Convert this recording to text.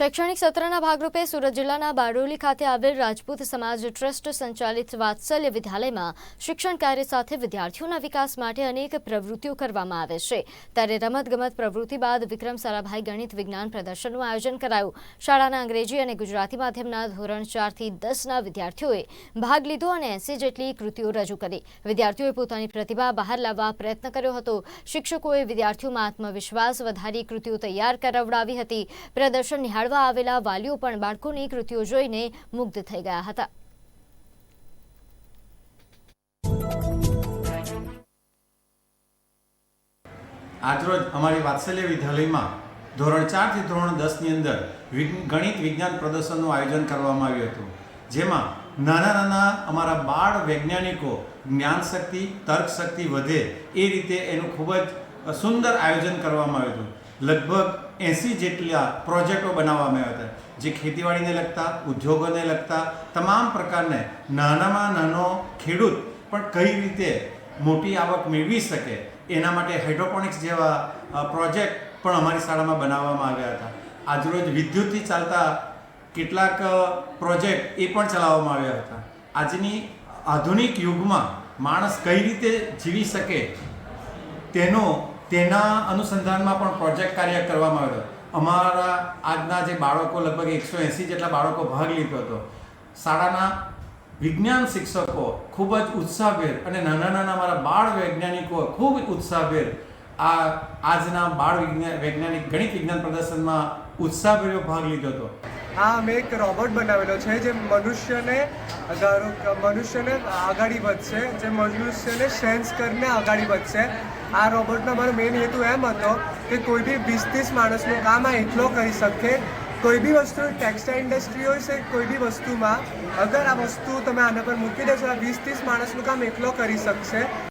શૈક્ષણિક સત્રના ભાગરૂપે સુરત જિલ્લાના બારડોલી ખાતે આવેલ રાજપૂત સમાજ ટ્રસ્ટ સંચાલિત વાત્સલ્ય વિદ્યાલયમાં શિક્ષણ કાર્ય સાથે વિદ્યાર્થીઓના વિકાસ માટે અનેક પ્રવૃત્તિઓ કરવામાં આવે છે. ત્યારે રમતગમત પ્રવૃત્તિ બાદ વિક્રમ સારાભાઈ ગણિત વિજ્ઞાન પ્રદર્શનનું આયોજન કરાયું. શાળાના અંગ્રેજી અને ગુજરાતી માધ્યમના ધોરણ ચારથી દસના વિદ્યાર્થીઓએ ભાગ લીધો અને એસી જેટલી કૃતિઓ રજૂ કરી. વિદ્યાર્થીઓએ પોતાની પ્રતિભા બહાર લાવવા પ્રયત્ન કર્યો હતો. શિક્ષકોએ વિદ્યાર્થીઓમાં આત્મવિશ્વાસ વધારી કૃતિઓ તૈયાર કરાવડાવી હતી. પ્રદર્શન નિહાળવા આવેલા વાલીઓ પણ બાળકોની કૃતિઓ જોઈને મુગ્ધ થઈ ગયા હતા. આજરોજ અમારી વાત્સલ્ય વિદ્યાલયમાં ધોરણ ચારથી ધોરણ દસની અંદર ગણિત વિજ્ઞાન પ્રદર્શનનું આયોજન કરવામાં આવ્યું હતું. જેમાં નાના નાના અમારા બાળ વૈજ્ઞાનિકો જ્ઞાન શક્તિ, તર્ક શક્તિ વધે એ રીતે એનું ખૂબ જ સુંદર આયોજન કરવામાં આવ્યું હતું. લગભગ એંસી જેટલા પ્રોજેક્ટો બનાવવામાં આવ્યા હતા, જે ખેતીવાડીને લગતા, ઉદ્યોગોને લગતા, તમામ પ્રકારને નાનામાં નાનો ખેડૂત પણ કઈ રીતે મોટી આવક મેળવી શકે, એના માટે હાઇડ્રોપોનિક્સ જેવા પ્રોજેક્ટ પણ અમારી શાળામાં બનાવવામાં આવ્યા હતા. આજરોજ વિદ્યુતથી ચાલતા કેટલાક પ્રોજેક્ટ એ પણ ચલાવવામાં આવ્યા હતા. આજની આધુનિક યુગમાં માણસ કઈ રીતે જીવી શકે, તેનો તેના અનુસંધાનમાં પણ પ્રોજેક્ટ કાર્ય કરવામાં આવ્યો અમારા આજના જે બાળકો લગભગ એકસો એંસી જેટલા બાળકો ભાગ લીધો હતો. શાળાના વિજ્ઞાન શિક્ષકો ખૂબ જ ઉત્સાહભેર અને નાના નાના અમારા બાળ વૈજ્ઞાનિકો ખૂબ ઉત્સાહભેર આ આજના બાળ વિજ્ઞાન વૈજ્ઞાનિક ગણિત વિજ્ઞાન પ્રદર્શનમાં ઉત્સાહભેર ભાગ લીધો હતો. આ અમે એક રોબોટ બનાવેલો છે જે મનુષ્યને મનુષ્યને આગાડી વધશે, જે મનુષ્યને સેન્સ કરીને આગાડી વધશે. આ રોબોટનો મારો મેઇન હેતુ એમ હતો કે કોઈ બી વીસ ત્રીસ માણસનું કામ આ એકલો કરી શકે. કોઈ બી વસ્તુ ટેક્સટાઇલ ઇન્ડસ્ટ્રી હોય છે, કોઈ બી વસ્તુમાં, અગર આ વસ્તુ તમે આના પર મૂકી દેશો, આ વીસ ત્રીસ માણસનું કામ એકલો કરી શકશે.